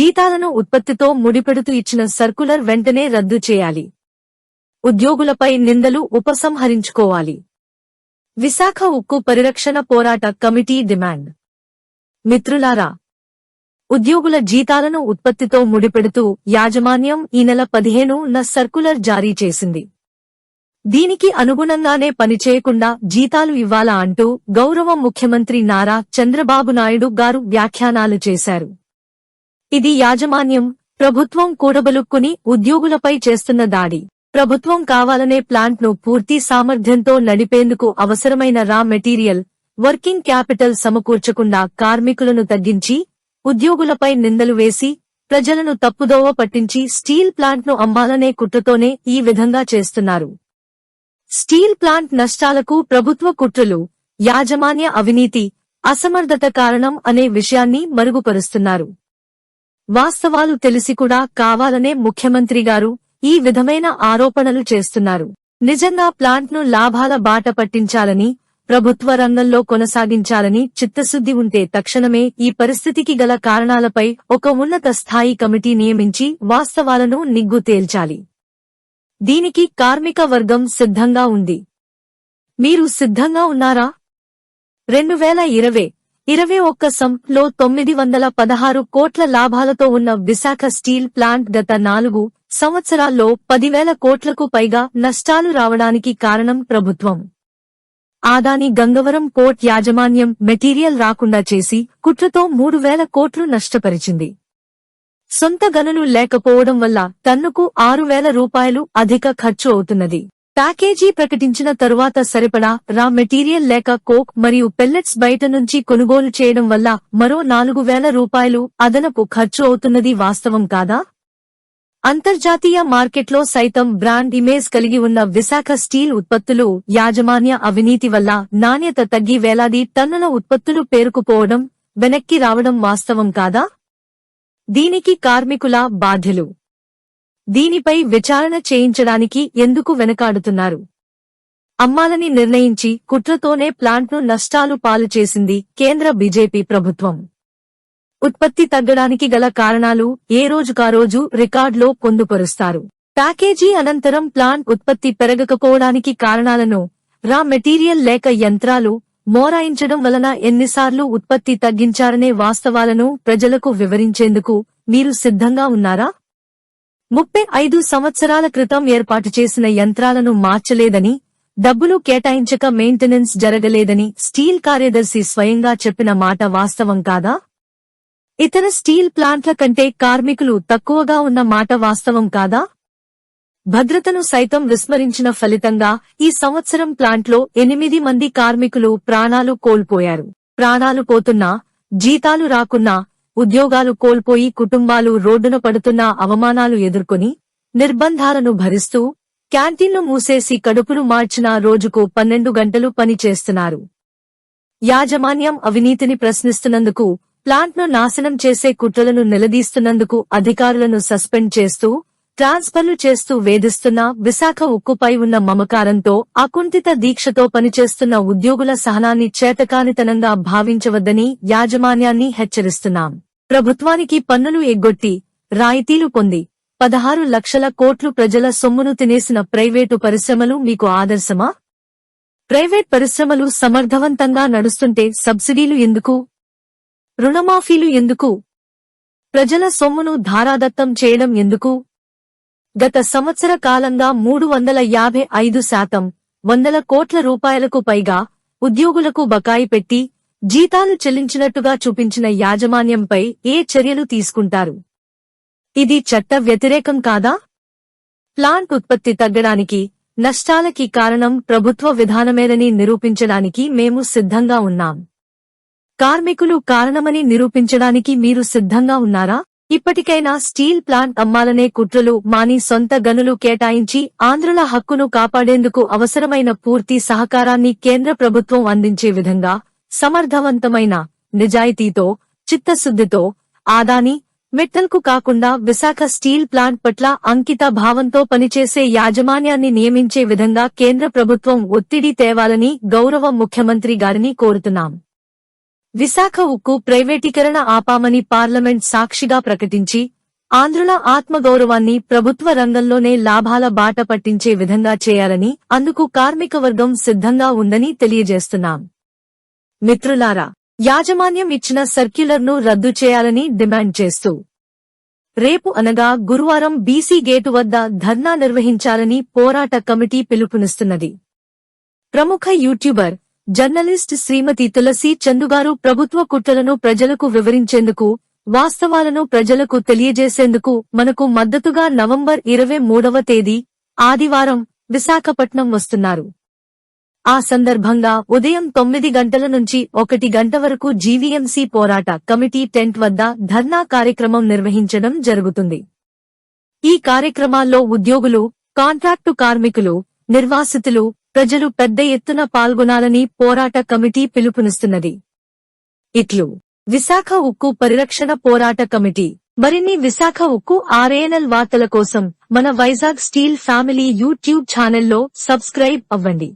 జీతాలను ఉత్పత్తితో ముడిపెడుతూ ఇచ్చిన సర్కులర్ వెంటనే రద్దు చేయాలి. ఉద్యోగులపై నిందలు ఉపసంహరించుకోవాలి. విశాఖ ఉక్కు పరిరక్షణ పోరాట కమిటీ డిమాండ్. మిత్రులారా ఉద్యోగుల జీతాలను ఉత్పత్తితో ముడిపెడుతూ యాజమాన్యం ఈ నెల పదిహేను న సర్కులర్ జారీ చేసింది. దీనికి అనుగుణంగానే పనిచేయకుండా జీతాలు ఇవ్వాలా అంటూ గౌరవ ముఖ్యమంత్రి నారా చంద్రబాబు నాయుడు గారు వ్యాఖ్యానాలు చేశారు. ఇది యాజమాన్యం ప్రభుత్వం కూడబలుక్కుని ఉద్యోగులపై చేస్తున్న దాడి. ప్రభుత్వం కావాలనే ప్లాంట్ను పూర్తి సామర్థ్యంతో నడిపేందుకు అవసరమైన రా మెటీరియల్ వర్కింగ్ క్యాపిటల్ సమకూర్చకుండా కార్మికులను తగ్గించి ఉద్యోగులపై నిందలు వేసి ప్రజలను తప్పుదోవ పట్టించి స్టీల్ ప్లాంట్ను అమ్మాలనే కుట్రతోనే ఈ విధంగా చేస్తున్నారు. స్టీల్ ప్లాంట్ నష్టాలకు ప్రభుత్వ కుట్రలు యాజమాన్య అవినీతి అసమర్థత కారణం అనే విషయాన్ని మరుగుపరుస్తున్నారు. వాస్తవాలు తెలిసి కూడా కావాలనే ముఖ్యమంత్రి గారు ఈ విధమైన ఆరోపణలు చేస్తున్నారు. నిజంగా ప్లాంట్ను లాభాల బాట పట్టించాలని ప్రభుత్వ రంగంలో కొనసాగించాలని చిత్తశుద్ధి ఉంటే తక్షణమే ఈ పరిస్థితికి గల కారణాలపై ఒక ఉన్నత స్థాయి కమిటీ నియమించి వాస్తవాలను నిగ్గు తేల్చాలి. దీనికి కార్మిక వర్గం సిద్ధంగా ఉంది. మీరు సిద్ధంగా ఉన్నారా? రెండు వేల ఇరవై ఇరవై ఒక్క సంలో తొమ్మిది వందల పదహారు కోట్ల లాభాలతో ఉన్న విశాఖ స్టీల్ ప్లాంట్ గత నాలుగు సంవత్సరాల్లో పదివేల కోట్లకు పైగా నష్టాలు రావడానికి కారణం ప్రభుత్వం. ఆదాని గంగవరం పోర్ట్ యాజమాన్యం మెటీరియల్ రాకుండా చేసి కుట్రతో మూడు వేల కోట్లు నష్టపరిచింది. సొంత గనులు లేకపోవడం వల్ల టన్నుకు ఆరు వేల రూపాయలు అధిక ఖర్చు అవుతున్నది. ప్యాకేజీ ప్రకటించిన తరువాత సరిపడా రా మెటీరియల్ లేక కోక్ మరియు పెల్లెట్స్ బయట నుంచి కొనుగోలు చేయడం వల్ల మరో నాలుగు వేల రూపాయలు అదనపు ఖర్చు అవుతున్నది వాస్తవం కాదా? అంతర్జాతీయ మార్కెట్లో సైతం బ్రాండ్ ఇమేజ్ కలిగి ఉన్న విశాఖ స్టీల్ ఉత్పత్తులు యాజమాన్య అవినీతి వల్ల నాణ్యత తగ్గి వేలాది టన్నుల ఉత్పత్తులు పేరుకుపోవడం వెనక్కి రావడం వాస్తవం కాదా? దీనికి కార్మికుల బాధ్యులు దీనిపై విచారణ చేయించడానికి ఎందుకు వెనకాడుతున్నారు? అమ్మాలని నిర్ణయించి కుట్రతోనే ప్లాంట్ను నష్టాలు పాలు చేసింది కేంద్ర బీజేపీ ప్రభుత్వం. ఉత్పత్తి తగ్గడానికి గల కారణాలు ఏ రోజుకారోజు రికార్డులో పొందుపరుస్తారు. ప్యాకేజీ అనంతరం ప్లాంట్ ఉత్పత్తి పెరగకపోవడానికి కారణాలను రా మెటీరియల్ లేక యంత్రాలు మోరాయించడం వలన ఎన్నిసార్లు ఉత్పత్తి తగ్గించారనే వాస్తవాలను ప్రజలకు వివరించేందుకు మీరు సిద్ధంగా ఉన్నారా? ముప్పై ఐదు సంవత్సరాల క్రితం ఏర్పాటు చేసిన యంత్రాలను మార్చలేదని డబ్బులు కేటాయించక మెయింటెనెన్స్ జరగలేదని స్టీల్ కార్యదర్శి స్వయంగా చెప్పిన మాట వాస్తవం కాదా? ఇతర స్టీల్ ప్లాంట్ల కంటే కార్మికులు తక్కువగా ఉన్న మాట వాస్తవం కాదా? భద్రతను సైతం విస్మరించిన ఫలితంగా ఈ సంవత్సరం ప్లాంట్లో ఎనిమిది మంది కార్మికులు ప్రాణాలు కోల్పోయారు. ప్రాణాలు పోతున్నా జీతాలు రాకున్నా ఉద్యోగాలు కోల్పోయి కుటుంబాలు రోడ్డున పడుతున్న అవమానాలు ఎదుర్కొని నిర్బంధాలను భరిస్తూ క్యాంటీన్లు మూసేసి కడుపును మార్చిన రోజుకు పన్నెండు గంటలు పని చేస్తున్నారు. యాజమాన్యం అవినీతిని ప్రశ్నిస్తున్నందుకు ప్లాంట్ను నాశనం చేసే కుట్రలను నిలదీస్తున్నందుకు అధికారులను సస్పెండ్ చేస్తూ ట్రాన్స్ఫర్లు చేస్తూ వేధిస్తున్న విశాఖ ఉక్కుపై ఉన్న మమకారంతో అకుంఠిత దీక్షతో పనిచేస్తున్న ఉద్యోగుల సహనాన్ని చేతకానితనంగా భావించవద్దని యాజమాన్యాన్ని హెచ్చరిస్తున్నాం. ప్రభుత్వానికి పన్నులు ఎగ్గొట్టి రాయితీలు పొంది పదహారు లక్షల కోట్లు ప్రజల సొమ్మును తినేసిన ప్రైవేటు పరిశ్రమలు మీకు ఆదర్శమా? ప్రైవేట్ పరిశ్రమలు సమర్థవంతంగా నడుస్తుంటే సబ్సిడీలు ఎందుకు? రుణమాఫీలు ఎందుకు? ప్రజల సొమ్మును ధారాదత్తం చేయడం ఎందుకు? గత సంవత్సర కాలంగా మూడు వందల యాభై ఐదు శాతం వందల కోట్ల రూపాయలకు పైగా ఉద్యోగులకు బకాయి పెట్టి జీతాలు చెల్లించినట్టుగా చూపించిన యాజమాన్యంపై ఏ చర్యలు తీసుకుంటారు? ఇది చట్ట వ్యతిరేకం కాదా? ప్లాంట్ ఉత్పత్తి తగ్గడానికి నష్టాలకి కారణం ప్రభుత్వ విధానమేనని నిరూపించడానికి మేము సిద్ధంగా ఉన్నాం. కార్మికులు కారణమని నిరూపించడానికి మీరు సిద్ధంగా ఉన్నారా? ఇప్పటికైనా స్టీల్ ప్లాంట్ అమ్మాలనే కుట్రలు మాని సొంత గనులు కేటాయించి ఆంధ్రుల హక్కును కాపాడేందుకు అవసరమైన పూర్తి సహకారాన్ని కేంద్ర ప్రభుత్వం అందించే విధంగా సమర్థవంతమైన నిజాయితీతో చిత్తశుద్ధితో ఆదాని మెట్టల్కు కాకుండా విశాఖ స్టీల్ ప్లాంట్ పట్ల అంకిత భావంతో పనిచేసే యాజమాన్యాన్ని నియమించే విధంగా కేంద్ర ప్రభుత్వం ఒత్తిడి తేవాలని గౌరవ ముఖ్యమంత్రి గారిని కోరుతున్నాం. విశాఖ ఉక్కు ప్రైవేటీకరణ ఆపామని పార్లమెంట్ సాక్షిగా ప్రకటించి ఆంధ్రుల ఆత్మగౌరవాన్ని ప్రభుత్వ రంగంలోనే లాభాల బాట పట్టించే విధంగా చేయాలని అందుకు కార్మిక వర్గం సిద్ధంగా ఉందని తెలియజేస్తున్నాం. మిత్రులారా యాజమాన్యం ఇచ్చిన సర్క్యులర్ను రద్దు చేయాలని డిమాండ్ చేస్తూ రేపు అనగా గురువారం బీసీ గేటు వద్ద ధర్నా నిర్వహించాలని పోరాట కమిటీ పిలుపునిస్తున్నది. ప్రముఖ యూట్యూబర్ జర్నలిస్ట్ శ్రీమతి తులసి చందుగారు ప్రభుత్వ కుట్రలను ప్రజలకు వివరించేందుకు వాస్తవాలను ప్రజలకు తెలియజేసేందుకు మనకు మద్దతుగా నవంబర్ ఇరవై మూడవ తేదీ ఆదివారం విశాఖపట్నం వస్తున్నారు. ఆ సందర్భంగా ఉదయం తొమ్మిది గంటల నుంచి ఒకటి గంట వరకు జీవీఎంసీ పోరాట కమిటీ టెంట్ వద్ద ధర్నా కార్యక్రమం నిర్వహించడం జరుగుతుంది. ఈ కార్యక్రమాల్లో ఉద్యోగులు కాంట్రాక్టు కార్మికులు నిర్వాసితులు ప్రజలు పెద్ద ఎత్తున పాల్గొనాలని పోరాట కమిటీ పిలుపునిస్తున్నది. ఇట్లు. విశాఖ ఉక్కు పరిరక్షణ పోరాట కమిటీ. మరిన్ని విశాఖ ఉక్కు ఆర్ఏఎన్ఎల్ వార్తల కోసం మన వైజాగ్ స్టీల్ ఫ్యామిలీ యూట్యూబ్ ఛానల్లో సబ్స్క్రైబ్ అవ్వండి.